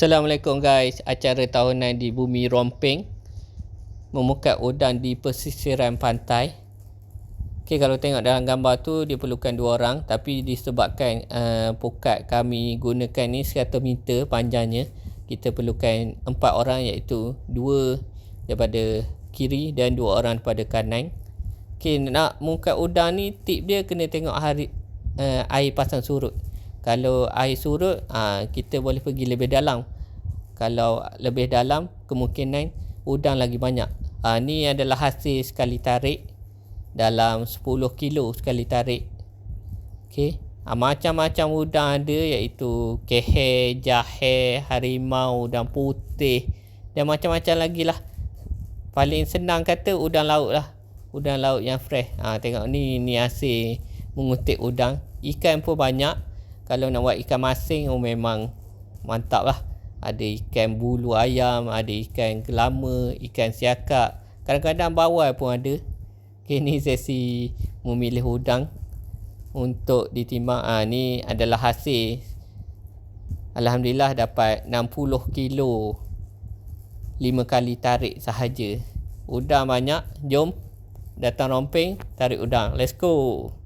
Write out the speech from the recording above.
Assalamualaikum guys, acara tahunan di Bumi Rompeng memukat udang di pesisiran pantai. Okey, kalau tengok dalam gambar tu dia perlukan dua orang tapi disebabkan uh, pukat kami gunakan ni 100 meter panjangnya, kita perlukan empat orang iaitu dua daripada kiri dan dua orang daripada kanan. Okey, nak mukat udang ni tip dia kena tengok hari uh, air pasang surut kalau air surut ha, kita boleh pergi lebih dalam. Kalau lebih dalam kemungkinan udang lagi banyak. Ha, ni adalah hasil sekali tarik dalam 10 kilo sekali tarik. Okay. ha, macam-macam udang ada iaitu kehe, jahe, harimau dan putih dan macam-macam lagi lah. Paling senang kata udang laut lah. Udang laut yang fresh. Ha, tengok ni ni hasil mengutip udang. Ikan pun banyak kalau nak buat ikan masing oh memang mantap lah. Ada ikan bulu ayam ada ikan kelama ikan siakak kadang-kadang bawal pun ada. Okay, ni sesi memilih udang untuk ditimbang ha, ni adalah hasil. Alhamdulillah dapat 60 kilo 5 kali tarik sahaja. Udang banyak jom datang rompeng tarik udang. Let's go